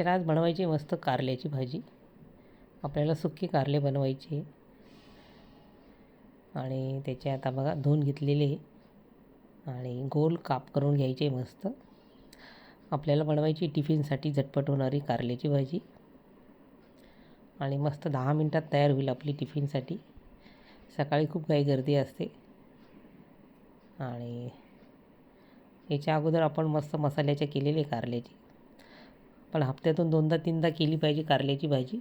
तर आज बनवायची मस्त कारल्याची भाजी. आपल्याला सुकी कारले बनवायचे. आणि त्याचे आता बघा धुवून घेतलेले आणि गोल काप करून घ्यायचे मस्त. आपल्याला बनवायची टिफिनसाठी झटपट होणारी कारल्याची भाजी. आणि मस्त दहा मिनटात तयार होईल आपली टिफिनसाठी. सकाळी खूप काही गर्दी असते. आणि याच्या अगोदर आपण मस्त मसाल्याच्या केलेले कारल्याची. पण हप्त्यातून दोनदा तीनदा केली पाहिजे कारल्याची भाजी.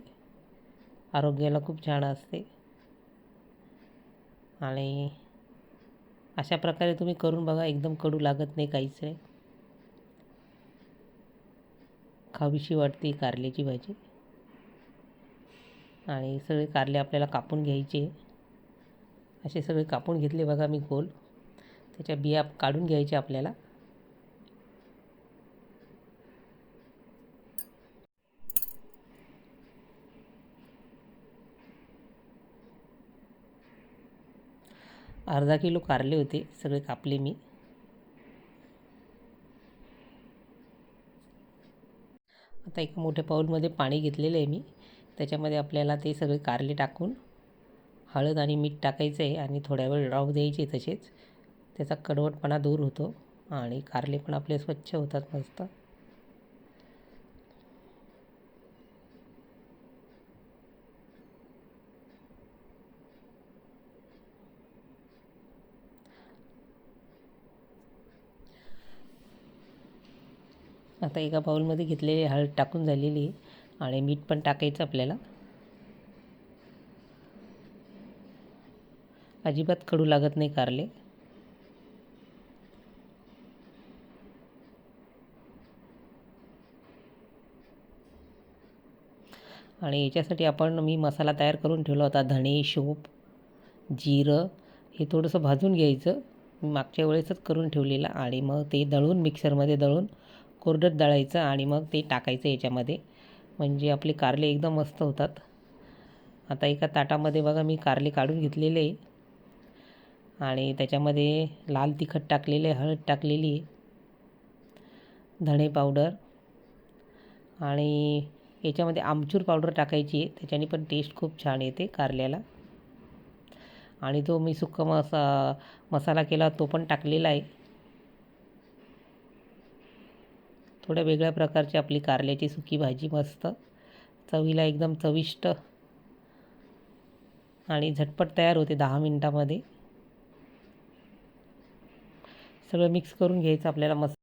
आरोग्याला खूप छान असते. आणि अशा प्रकारे तुम्ही करून बघा एकदम कडू लागत नाही काहीच नाही. खावीशी वाटते कारल्याची भाजी. आणि सगळे कारले आपल्याला कापून घ्यायचे. असे सगळे कापून घेतले बघा मी गोल त्याच्या बिया काढून घ्यायच्या आपल्याला. अर्धा किलो कारले होते सगळे कापले मी. आता एका मोठ्या पाऊलमध्ये पाणी घेतलेलं आहे मी. त्याच्यामध्ये आपल्याला ते सगळे कारले टाकून हळद आणि मीठ टाकायचं आहे आणि थोड्या वेळ राहू द्यायचे तसेच. त्याचा कडवटपणा दूर होतो आणि कारले पण आपले स्वच्छ होतात मस्त. आता एका बाऊलमध्ये घेतलेली हळद टाकून झालेली आणि मीठ पण टाकायचं आपल्याला. अजिबात कडू लागत नाही कारले. आणि याच्यासाठी आपण मी मसाला तयार करून ठेवला होता धणे शोप जिरं हे थोडंसं भाजून घ्यायचं. मी मागच्या वेळेसच करून ठेवलेलं आणि मग ते दळून मिक्सरमध्ये दळून कोरडत दळायचं आणि मग ते टाकायचं याच्यामध्ये. म्हणजे आपले कारले एकदम मस्त होतात. आता एका ताटामध्ये बघा मी कारले काढून घेतलेले. आणि त्याच्यामध्ये लाल तिखट टाकलेले हळद टाकलेली धणे पावडर आणि याच्यामध्ये आमचूर पावडर टाकायची आहे. त्याच्याने पण टेस्ट खूप छान येते कारल्याला. आणि जो मी सुक्का मसा मसाला केला तो पण टाकलेला आहे. थोड्या वेगळ्या प्रकारची आपली कारल्याची सुकी भाजी मस्त. चवीला एकदम चविष्ट. आणि झटपट तयार होते दहा मिनटामध्ये. सगळं मिक्स करून घ्यायचं आपल्याला मस्त.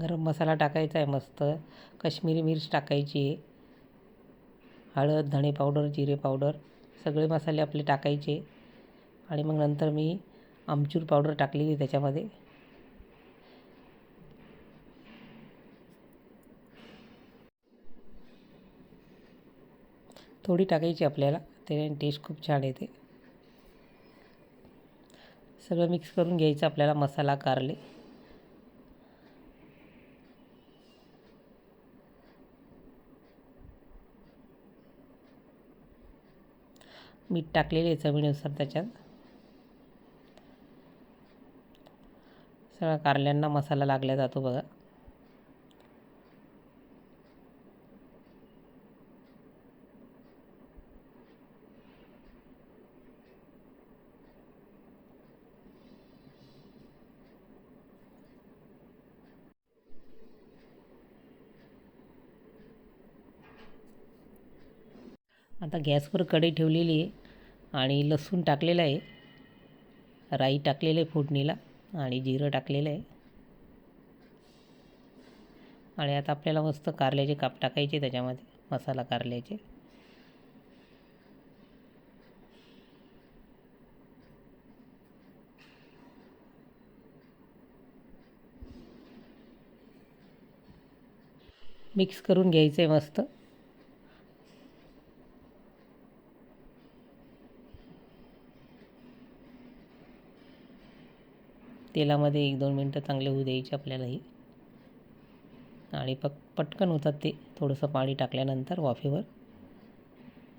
गरम मसाला टाकायचा आहे मस्त. कश्मीरी मिर्च टाकायची आहे. हळद धणे पावडर जिरे पावडर सगळे मसाले आपले टाकायचे. आणि मग नंतर मी आमचूर पावडर टाकलेली त्याच्यामध्ये. थोडी टाकायची आपल्याला. त्याने टेस्ट खूप छान येते. सगळं मिक्स करून घ्यायचं आपल्याला मसाला कारले. मीठ टाकलेले चवीनुसार त्याच्यात. सगळ्या कारल्यांना मसाला लागला जातो बघा. आता गॅसवर कढई ठेवलेली आहे आणि लसूण टाकलेलं आहे. राई टाकलेलं आहे फोडणीला आणि जिरं टाकलेलं आहे. आणि आता आपल्याला मस्त कारल्याचे काप टाकायचे त्याच्यामध्ये मसाला कारल्याचे. मिक्स करून घ्यायचं आहे मस्त. तेलामध्ये एक दोन मिनटं चांगले होऊ द्यायचे आपल्यालाही. आणि पक पटकन होतात ते. थोडंसं पाणी टाकल्यानंतर वाफेवर.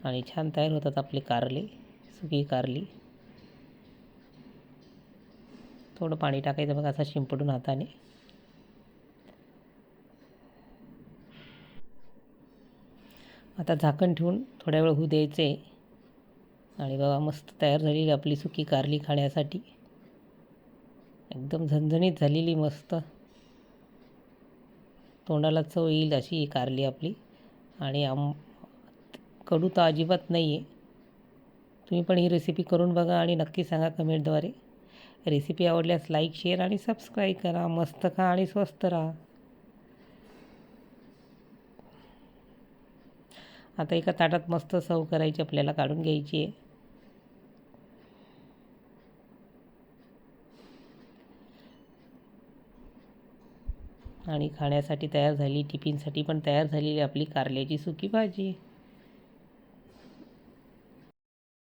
आणि छान तयार होतात आपले कारले सुकी कारली. थोडं पाणी टाकायचं बघा असं शिंपडून हाताने. आता झाकण ठेवून थोड्या वेळ होऊ द्यायचं. आहे आणि बघा मस्त तयार झालेली आपली सुकी कारली खाण्यासाठी. एकदम झणझणीत झालेली मस्त. तोंडाला चव येईल अशी ही कारली आपली. आणि आम कडू तर अजिबात नाही आहे तुम्ही पण ही रेसिपी करून बघा आणि नक्की सांगा कमेंटद्वारे रेसिपी आवडल्यास लाईक शेअर आणि सबस्क्राईब करा. मस्त खा आणि स्वस्त राहा. आता एका ताटात मस्त सव करायची आपल्याला काढून घ्यायची आहे. आणि खाण्यासाठी तयार झाली टिफिनसाठी पण तयार झालेली आपली कारल्याची सुकी भाजी.